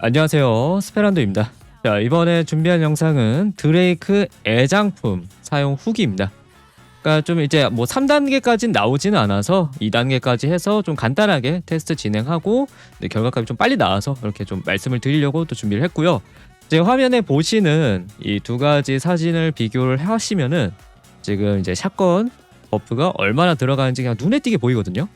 안녕하세요. 스페란도입니다. 자 이번에 준비한 영상은 드레이크 애장품 사용 후기입니다. 그러니까 좀 이제 뭐 3단계까지는 나오지는 않아서 2단계까지 해서 좀 간단하게 테스트 진행하고 네, 결과값이 좀 빨리 나와서 이렇게 좀 말씀을 드리려고 또 준비를 했고요. 이제 화면에 보시는 이 두 가지 사진을 비교를 하시면은 지금 이제 샷건 버프가 얼마나 들어가는지 그냥 눈에 띄게 보이거든요.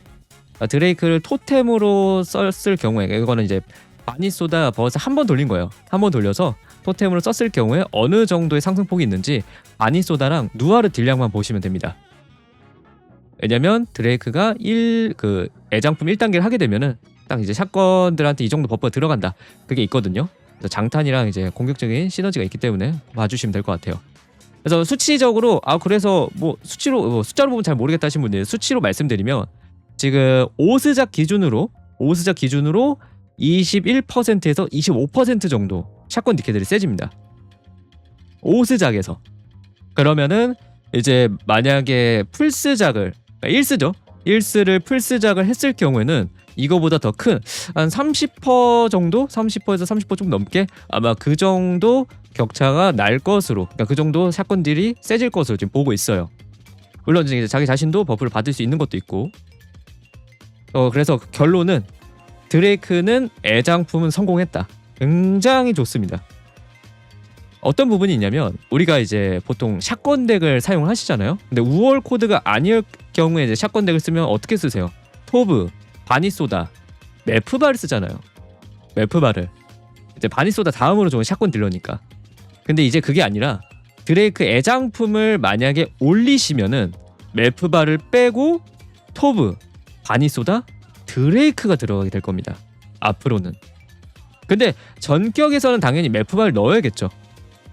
아, 드레이크를 토템으로 썼을 경우에 이거는 이제 바니소다 버스 한 번 돌린 거예요. 한 번 돌려서 토템으로 썼을 경우에 어느 정도의 상승폭이 있는지 바니소다랑 누아르 딜량만 보시면 됩니다. 왜냐면 드레이크가 1 그 애장품 1단계를 하게 되면은 딱 이제 샷건들한테 이 정도 버프가 들어간다. 그게 있거든요. 그래서 장탄이랑 이제 공격적인 시너지가 있기 때문에 봐주시면 될 것 같아요. 그래서 수치적으로 아 그래서 뭐 수치로 뭐 숫자로 보면 잘 모르겠다 하신 분들 수치로 말씀드리면 지금 오스작 기준으로 오스작 기준으로 21%에서 25% 정도 샷건 디케들이 세집니다. 오스작에서 그러면은 이제 만약에 풀스작을 그러니까 1스죠. 1스를 풀스작을 했을 경우에는 이거보다 더 큰 한 30% 정도, 30%에서 30%좀 넘게 아마 그 정도 격차가 날 것으로, 그러니까 그 정도 샷건들이 세질 것으로 지금 보고 있어요. 물론 이제 자기 자신도 버프를 받을 수 있는 것도 있고, 어 그래서 결론은 드레이크는 애장품은 성공했다. 굉장히 좋습니다. 어떤 부분이 있냐면 우리가 이제 보통 샷건 덱을 사용을 하시잖아요. 근데 우월 코드가 아닐 경우에 이제 샷건 덱을 쓰면 어떻게 쓰세요? 토브, 바니소다, 메프바를 쓰잖아요. 메프바를 이제 바니소다 다음으로 좋은 샷건 딜러니까. 근데 이제 그게 아니라 드레이크 애장품을 만약에 올리시면은 메프바를 빼고 토브, 바니소다, 드레이크가 들어가게 될 겁니다. 앞으로는. 근데 전격에서는 당연히 메프바를 넣어야겠죠.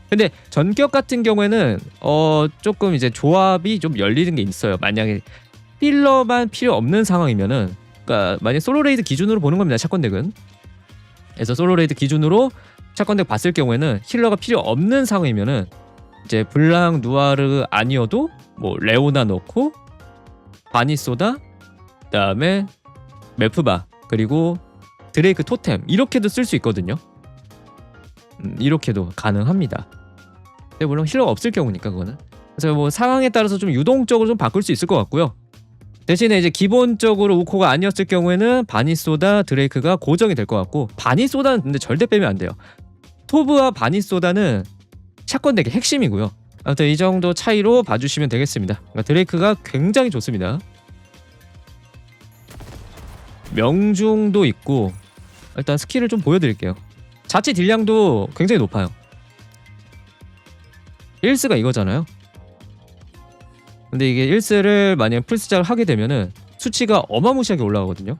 근데 전격 같은 경우에는 어 조금 이제 조합이 좀 열리는 게 있어요. 만약에 필러만 필요 없는 상황이면은 그러니까 만약 솔로 레이드 기준으로 보는 겁니다. 샷건 덱은. 그래서 솔로 레이드 기준으로 샷건 덱 봤을 경우에는 힐러가 필요 없는 상황이면은 이제 블랑 누아르 아니어도 뭐 레오나 넣고 바니소다 그다음에 메프바 그리고 드레이크 토템 이렇게도 쓸 수 있거든요. 음, 이렇게도 가능합니다. 근데 물론 힐러가 없을 경우니까 그거는. 그래서 뭐 상황에 따라서 좀 유동적으로 좀 바꿀 수 있을 것 같고요. 대신에 이제 기본적으로 우코가 아니었을 경우에는 바니소다 드레이크가 고정이 될 것 같고 바니소다는 근데 절대 빼면 안 돼요. 토브와 바니소다는 샷건 덱의 핵심이고요. 아무튼 이 정도 차이로 봐주시면 되겠습니다. 그러니까 드레이크가 굉장히 좋습니다. 명중도 있고 일단 스킬을 좀 보여드릴게요. 자체 딜량도 굉장히 높아요. 1스가 이거잖아요. 근데 이게 1스를 만약 풀스작을 하게 되면은 수치가 어마무시하게 올라가거든요.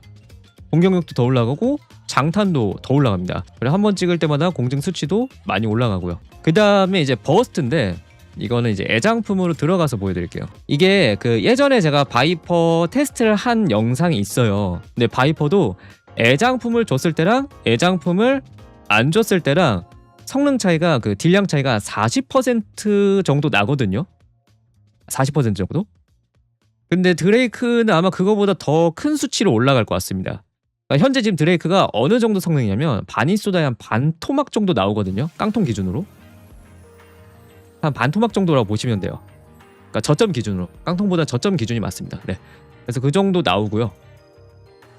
공격력도 더 올라가고 장탄도 더 올라갑니다. 그래 한번 찍을 때마다 공증 수치도 많이 올라가고요. 그 다음에 이제 버스트인데 이거는 이제 애장품으로 들어가서 보여드릴게요. 이게 그 예전에 제가 바이퍼 테스트를 한 영상이 있어요. 근데 바이퍼도 애장품을 줬을 때랑 애장품을 안 줬을 때랑 성능 차이가 그 딜량 차이가 40% 정도 나거든요. 40% 정도? 근데 드레이크는 아마 그거보다 더 큰 수치로 올라갈 것 같습니다. 그러니까 현재 지금 드레이크가 어느 정도 성능이냐면 바니소다의 한 반 토막 정도 나오거든요. 깡통 기준으로. 한 반 토막 정도라고 보시면 돼요. 그러니까 저점 기준으로. 깡통보다 저점 기준이 맞습니다. 네. 그래서 그 정도 나오고요.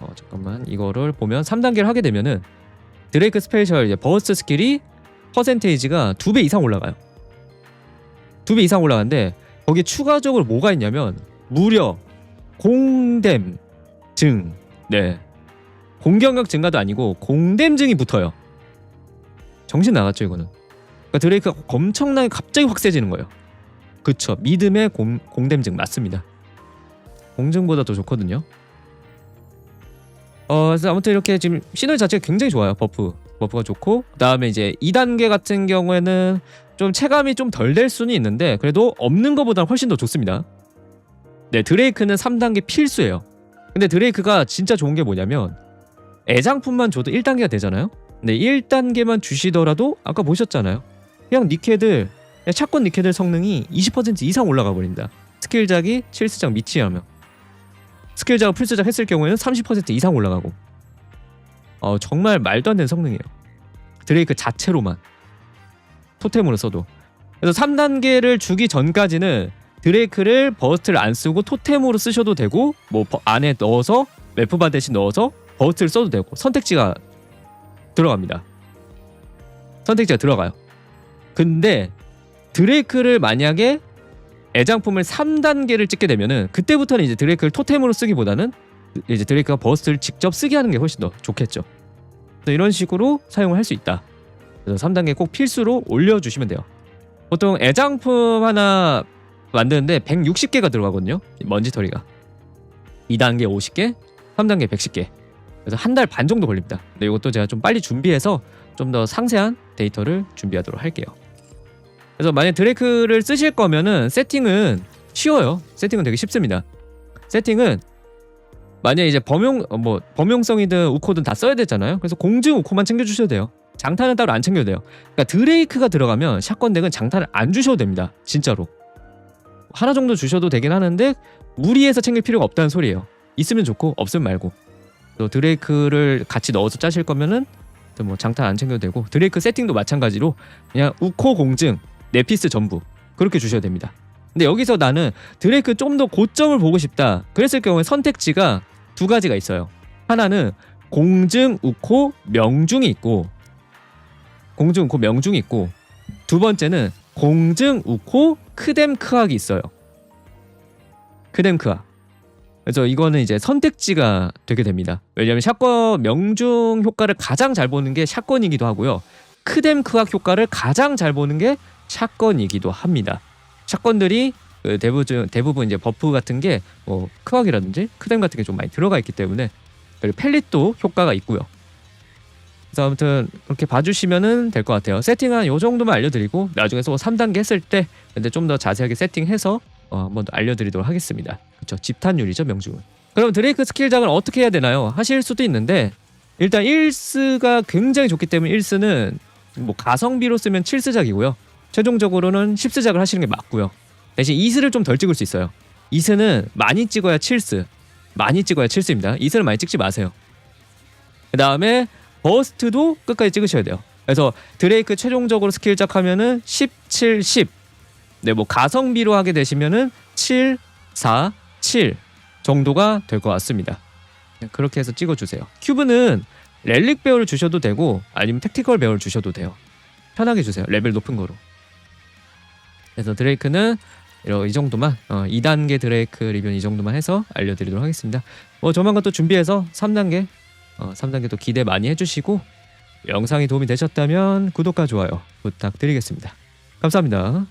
어, 잠깐만. 이거를 보면 3단계를 하게 되면은 드레이크 스페셜 이제 버스트 스킬이 퍼센테이지가 두배 이상 올라가요. 두배 이상 올라가는데 거기 추가적으로 뭐가 있냐면 무려 공댐 증. 네. 공격력 증가도 아니고 공댐 증이 붙어요. 정신 나갔죠 이거는. 그러니까 드레이크가 엄청나게 갑자기 확 세지는 거예요. 그쵸. 믿음의 공, 공댐 증 맞습니다. 공증보다 더 좋거든요. 어, 그래서 아무튼 이렇게 지금 시너지 자체가 굉장히 좋아요. 버프. 버프가 좋고 그다음에 이제 2단계 같은 경우에는 좀 체감이 좀 덜 될 수는 있는데 그래도 없는 것보다 훨씬 더 좋습니다. 네, 드레이크는 3단계 필수예요. 근데 드레이크가 진짜 좋은 게 뭐냐면 애장품만 줘도 1단계가 되잖아요. 근데 1단계만 주시더라도 아까 보셨잖아요. 그냥 니케들 그냥 샷건 니케들 성능이 20% 이상 올라가 버립니다. 스킬작이 7스작 미치하면 스킬작을 풀스작 했을 경우에는 30% 이상 올라가고 어, 정말 말도 안 되는 성능이에요. 드레이크 자체로만 토템으로 써도 그래서 3단계를 주기 전까지는 드레이크를 버스트를 안 쓰고 토템으로 쓰셔도 되고 뭐 버- 안에 넣어서 웨프바 대신 넣어서 버스트를 써도 되고 선택지가 들어갑니다. 선택지가 들어가요. 근데 드레이크를 만약에 애장품을 3단계를 찍게 되면은 그때부터는 이제 드레이크를 토템으로 쓰기보다는 이제 드레이크가 버스트를 직접 쓰게 하는 게 훨씬 더 좋겠죠. 그래서 이런 식으로 사용을 할 수 있다. 그래서 3단계 꼭 필수로 올려주시면 돼요. 보통 애장품 하나 만드는데 160개가 들어가거든요. 이 먼지털이가. 2단계 50개, 3단계 110개. 그래서 한 달 반 정도 걸립니다. 근데 이것도 제가 좀 빨리 준비해서 좀 더 상세한 데이터를 준비하도록 할게요. 그래서 만약 드레이크를 쓰실 거면은 세팅은 쉬워요. 세팅은 되게 쉽습니다. 세팅은 만약 이제 범용 어, 뭐 범용성이든 우코든 다 써야 되잖아요. 그래서 공증 우코만 챙겨 주셔도 돼요. 장탄은 따로 안 챙겨도 돼요. 그러니까 드레이크가 들어가면 샷건 덱은 장탄을 안 주셔도 됩니다. 진짜로. 하나 정도 주셔도 되긴 하는데 무리해서 챙길 필요가 없다는 소리예요. 있으면 좋고 없으면 말고. 또 드레이크를 같이 넣어서 짜실 거면은 또뭐 장탄 안 챙겨도 되고 드레이크 세팅도 마찬가지로 그냥 우코 공증 네 피스 전부 그렇게 주셔야 됩니다. 근데 여기서 나는 드레이크 좀 더 고점을 보고 싶다. 그랬을 경우에 선택지가 두 가지가 있어요. 하나는 공증 우코 명중이 있고 공증 우코 명중이 있고 두 번째는 공증 우코 크뎀 크악이 있어요. 크뎀 크악. 그래서 이거는 이제 선택지가 되게 됩니다. 왜냐하면 샷건 명중 효과를 가장 잘 보는 게 샷건이기도 하고요. 크뎀 크악 효과를 가장 잘 보는 게 샷건이기도 합니다. 샷건들이 그 대부분 대부분 이제 버프 같은 게뭐 크악이라든지 크뎀 같은 게 좀 많이 들어가 있기 때문에 그리고 펠릿도 효과가 있고요. 그래서 아무튼 그렇게 봐주시면은 될 것 같아요. 세팅한 요 정도만 알려드리고 나중에 또 3단계 했을 때 근데 좀 더 자세하게 세팅해서 어, 한번 더 알려드리도록 하겠습니다. 그렇죠. 집탄율이죠 명중은. 그럼 드레이크 스킬작을 어떻게 해야 되나요? 하실 수도 있는데 일단 1스가 굉장히 좋기 때문에 1스는 뭐 가성비로 쓰면 7스작이고요. 최종적으로는 10스작을 하시는 게 맞고요. 대신 2스를 좀 덜 찍을 수 있어요. 2스는 많이 찍어야 7스. 많이 찍어야 7스입니다. 2스는 많이 찍지 마세요. 그 다음에 버스트도 끝까지 찍으셔야 돼요. 그래서 드레이크 최종적으로 스킬 작 하면은 17, 10. 네, 뭐 가성비로 하게 되시면은 7, 4, 7 정도가 될 것 같습니다. 네, 그렇게 해서 찍어주세요. 큐브는 렐릭 배어를 주셔도 되고 아니면 택티컬 배어를 주셔도 돼요. 편하게 주세요. 레벨 높은 거로. 그래서 드레이크는 이 정도만 어, 2단계 드레이크 리뷰는 이 정도만 해서 알려드리도록 하겠습니다. 뭐 조만간 또 준비해서 3단계 어, 3단계도 기대 많이 해주시고 영상이 도움이 되셨다면 구독과 좋아요 부탁드리겠습니다. 감사합니다.